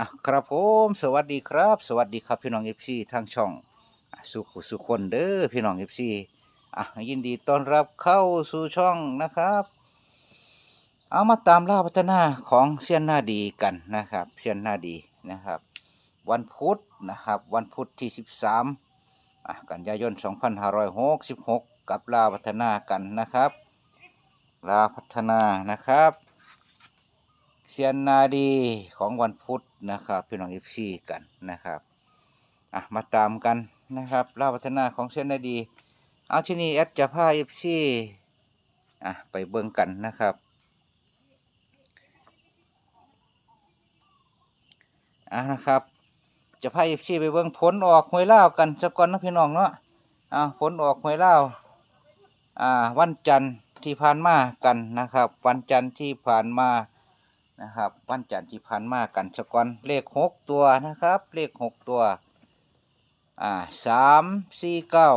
อะครับผมสวัสดีครับ สวัสดีครับพี่น้องเอฟซีทางช่องสุขสุขคนเด้อพี่น้องเอฟซีอะยินดีต้อนรับเข้าสู่ช่องนะครับ เอามาตามล่าพัฒนาของเซียนหน้าดีกันนะครับเซียนหน้าดีนะครับ วันพุธนะครับ วันพุธที่ 13อะกันยายน 2566 กับลาพัฒนากันนะครับ ลาพัฒนานะครับ เซียนนาดีของวันพุธนะครับพี่น้องเอฟซีกันนะครับอะมาตามกันนะครับล่าพัฒนาของเซียนนาดี เอาที่นี่แอดจะพาเอฟซีอะไปเบิ่งกันนะครับอะนะครับ จะพาเอฟซีไปเบิ่งผลออกหวยเล่ากันสักก่อนนะพี่น้องเนาะอะผลออกหวยเล่าอ่าวันจันทร์ที่ผ่านมากันนะครับ วันจันทร์ที่ผ่านมา นะครับวันจันทร์ที่ผ่านมากันสกอนเลขหกตัวนะครับ เลขหกตัว อ่าสามสี่เก้า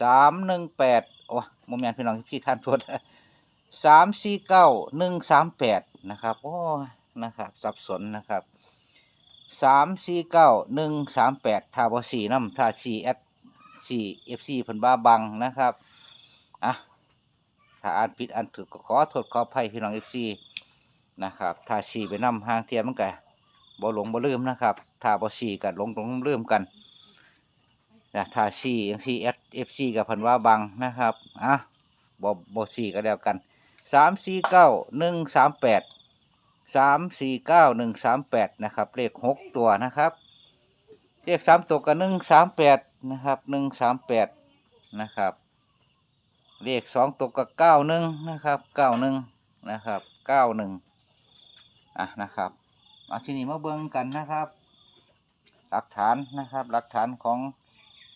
สามหนึ่งแปดโอ้โมเมนพี่น้องที่ท่านทวดสามสี่เก้าหนึ่งสามแปดนะครับโอ้นะครับสับสนนะครับสามสี่เก้าหนึ่งสามแปดทาบสี่น้ำทาสี่แอดสี่เอฟซีเพิ่นบ้าบังนะครับอะถ้าอ่านผิดอ่านถูกก็ขอโทษขออภัยพี่น้องเอฟซี นะครับถ้าฉีไปนำห้างเทียมมันก็บ่หลงบ่ลืมนะครับถ้าบ่ฉีก็หลงหลงลืมกันนะถ้าฉีอย่างซีเอสเอฟซีกับพันว่าบังนะครับอะบ่บ่ฉีก็แล้วกันสามสี่เก้าหนึ่งสามแปดสามสี่เก้าหนึ่งสามแปดนะครับเลขหกตัวนะครับเลขสามตัวกับหนึ่งสามแปดนะครับหนึ่งสามแปดนะครับเลขสองตัวกับเก้าหนึ่งนะครับเก้าหนึ่งนะครับเก้าหนึ่ง อะนะครับมาที่นี่มาเบิ่งกันนะครับ หลักฐานนะครับ หลักฐานของ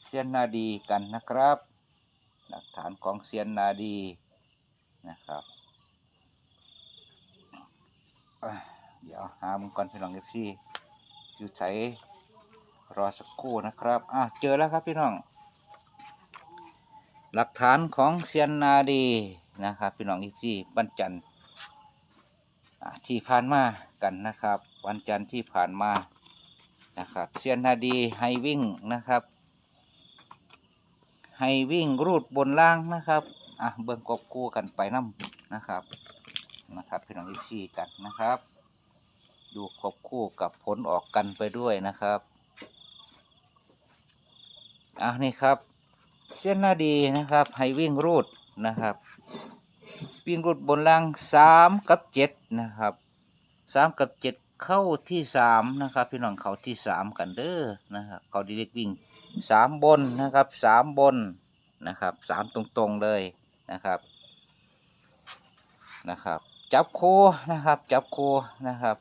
เซียนนาดีกันนะครับ หลักฐานของเซียนนาดีนะครับเดี๋ยวหามึงก่อนพี่น้องเอฟซีอยู่ใช้รอสักครู่นะครับอะเจอแล้วครับพี่น้อง หลักฐานของเซียนนาดีนะครับ พี่น้องเอฟซีบันจันทร์ ที่ผ่านมากันนะครับ วันจันทร์ที่ผ่านมานะครับเซียนนาดีให้วิ่งนะครับให้วิ่งรูดบนล่างนะครับอะเบิ่งกบคู่กันไปน้ำนะครับนะครับพี่น้องอีซีกันนะครับ ดูกบคู่กับผลออกกันไปด้วยนะครับอะนี่ครับ เส้นหน้าดีนะครับ ให้วิ่งรูดนะครับ วิ่งรูดบนล่างสามกับเจ็ดนะครับสามกับเจ็ดเข้าที่สามนะครับ พี่น้องเขาที่สามกันเด้อนะครับเขาดีเล็กวิ่งสามบนนะครับสามบนนะครับสามตรงๆเลยนะครับนะครับ จับโคนะครับ จับโคนะครับ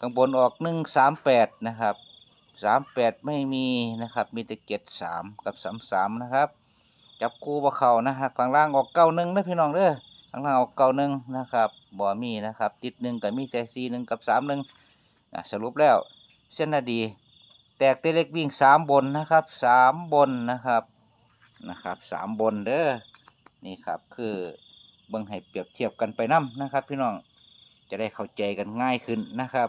ข้างบนออกหนึ่งสามแปดนะครับสามแปดไม่มีนะครับ มีแต่เจ็ดสามกับสามสามนะครับ จับคูบ่เขานะครับข้างล่างออกเก้าหนึ่งนะพี่น้องเด้อ ข้งล่างออกเก่าหนึ่งนะครับบ่มีนะครับ ติดหนึ่งกับมีแต่สี่หนึ่งกับสามหนึ่งสรุปแล้วเส้นนาดี แตกเตเล็กวิ่งสามบนนะครับสามบนนะครับนะครับสามบนเด้อนี่ครับคือเบิ่งให้เปรียบเทียบกันไปน้ำนะครับ พี่น้องจะได้เข้าใจกันง่ายขึ้นนะครับ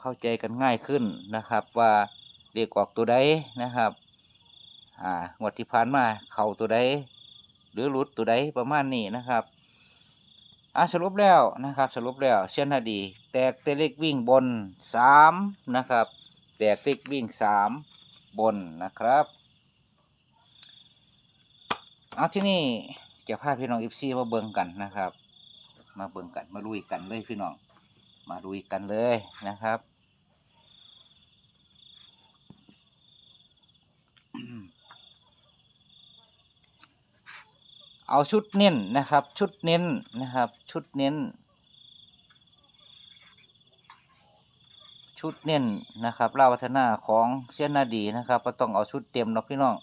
เข้าใจกันง่ายขึ้นนะครับ ว่าเรียกออกตัวใดนะครับอ่างวดที่ผ่านมาเข้าตัวใด หรือหลุดตัวใดประมาณนี้นะครับอะสรุปแล้วนะครับสรุปแล้วเชียนนดีแตกเตเล็กวิ่งบนสามนะครับแตกเล็กวิ่งสามบนนะครับเอาที่นี่จะพาพี่น้องอิฟซีมาเบิ่งกันนะครับ มาเบิ่งกันมาลุยกันเลยพี่น้องมาลุยกันเลยนะครับ เอาชุดเน้นนะครับ ชุดเน้นนะครับ ชุดเน้น ชุดเน้นนะครับล่าวัฒนาของเชียนนาดีนะครับก็ต้องเอาชุดเต็มเนาะพี่น้อง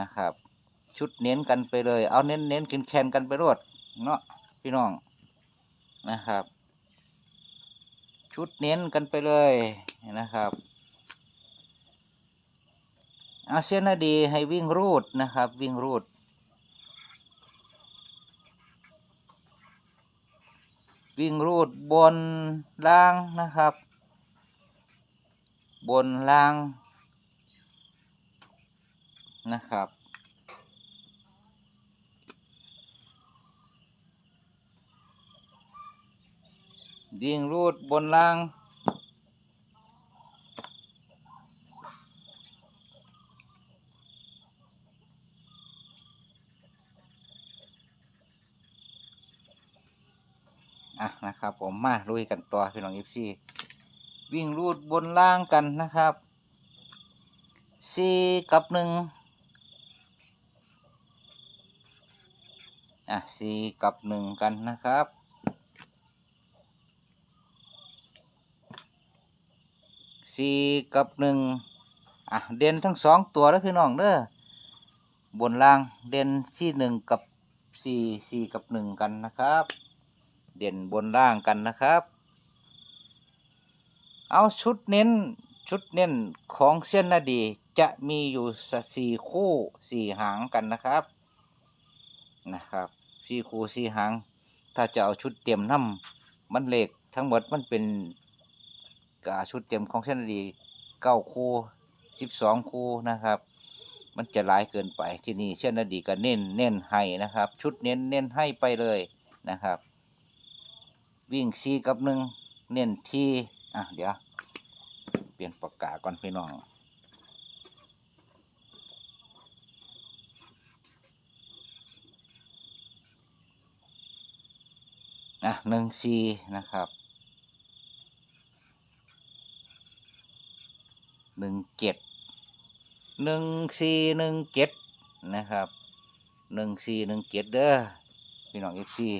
นะครับ ชุดเน้นกันไปเลย เอาเน้นเน้นกินแคนกันไปรวดเนาะพี่น้องนะครับ ชุดเน้นกันไปเลยนะครับเอาเชียนนาดีให้วิ่งรูดนะครับ วิ่งรูด วิ่งรูดบนล่างนะครับ บนล่างนะครับ วิ่งรูดบนล่าง อะนะครับ ผมมาลุยกันต่อพี่น้องยิปซีวิ่งรูดบนล่างกันนะครับสี่กับหนึ่งอะสี่กับหนึ่งกันนะครับสี่กับหนึ่งอะเด่นทั้งสองตัวแล้วพี่น้องเด้อบนล่างเด่นสี่หนึ่งกับสี่สี่กับหนึ่งกันนะครับ เด่นบนล่างกันนะครับ เอาชุดเน้นชุดเน้นของเส้นนาดีจะมีอยู่สี่คู่สี่หางกันนะครับนะครับสี่คู่สี่หาง ถ้าจะเอาชุดเต็มน้ำมันเหลขทั้งหมดมันเป็นกาชุดเต็มของเส้นนาดีเก้าคู่สิบสองคู่นะครับมันจะหลายเกินไปที่นี่เส้นนาดีก็เน้นเน้นให้นะครับ ชุดเน้นเน้นให้ไปเลยนะครับ วิ่งซีกับหนึ่งเน้นที่อะเดี๋ยว เปลี่ยนปากกาก่อนพี่น้องอะหนึ่งซีนะครับหนึ่งเจ็ดหนึ่งซีหนึ่งเจ็ดนะครับหนึ่งซีหนึ่งเจ็ดเด้อพี่น้องเอฟซี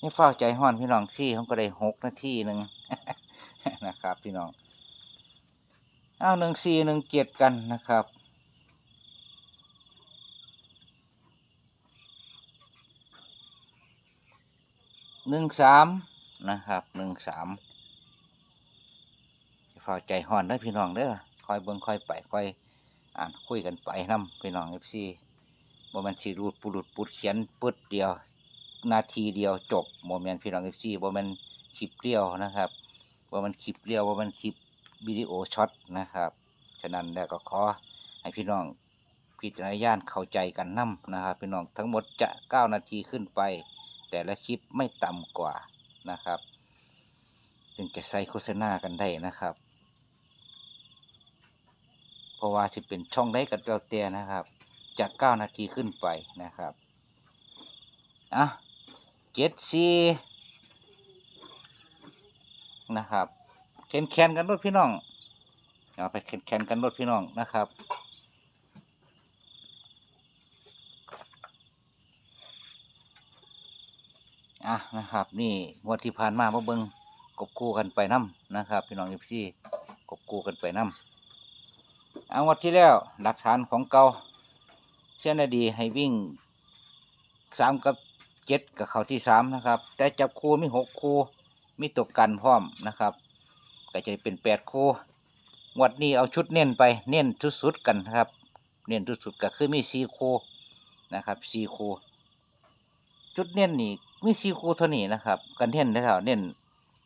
นี่เฝ้าใจห้อนพี่น้องซี่เขาก็ได้หกนาทีหนึ่งนะครับ พี่น้องเอาหนึ่งสี่หนึ่งเจ็ดกันนะครับหนึ่งสามนะครับหนึ่งสามเฝ้าใจห้อนได้พี่น้องเด้อคอยเบิ่งคอยไปคอยอ่านคุยกันไปนํพี่น้องเอฟซีบ่มันสีรูดปุรุดปุดเขียนปึ๊ดเดียว นาทีเดียวจบโมเมนต์พี่น้องเอฟซีโมเมนต์คลิปเดียวนะครับว่ามันคลิปเดียวว่ามันคลิปวิดีโอช็อตนะครับฉะนั้นแล้วก็ขอให้พี่น้องพิจารณาญาณเข้าใจกันนํนะครับ พี่น้องทั้งหมดจะ 9 นาทีขึ้นไป แต่ละคลิปไม่ต่ำกว่านะครับจึงจะใส่โฆษณากันได้นะครับ เพราะว่าจะเป็นช่องได้กันแล้วแต่นะครับ จาก 9 นาทีขึ้นไปนะครับอะ เจ็ดสี่นะครับแคนแคนกันรถพี่น้องเอาไปแคนแคนกันรถพี่น้องนะครับอะนะครับ นี่งวดที่ผ่านมามาเบิ้งกบคู่กันไปน้ำนะครับ พี่น้องเอฟซีกบคู่กันไปน้ำเอางวดที่แล้วหลักฐานของเก่าเช่นอดีให้วิ่งสามกับ เจ็ดกับเขาที่สามนะครับ แต่จับคู่มีหกคู่มีตกกันพร้อมนะครับ ก็จะเป็นแปดคู่งวดนี้เอาชุดเน้นไปเน้นชุดสุดๆกันนะครับ เน้นชุดสุดก็คือมีสี่คู่นะครับสี่คู่ชุดเน้นนี่มีสี่คู่เท่านี้นะครับกันเน้นแล้วเน้น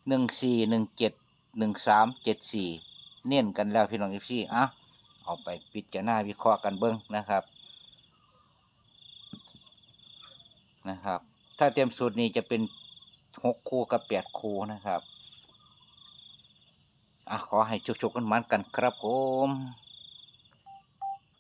หนึ่งสี่หนึ่งเจ็ดหนึ่งสามเจ็ดสี่เน้นกันแล้วพี่น้องเอฟซีอะเอาไปพิดจารณาวิเคราะห์กันเบิ้งนะครับนะครับ ถ้าเต็มสูตรนี้จะเป็นหกคู่กับแปดคู่นะครับอะขอให้ชุกๆกันมันกันครับผม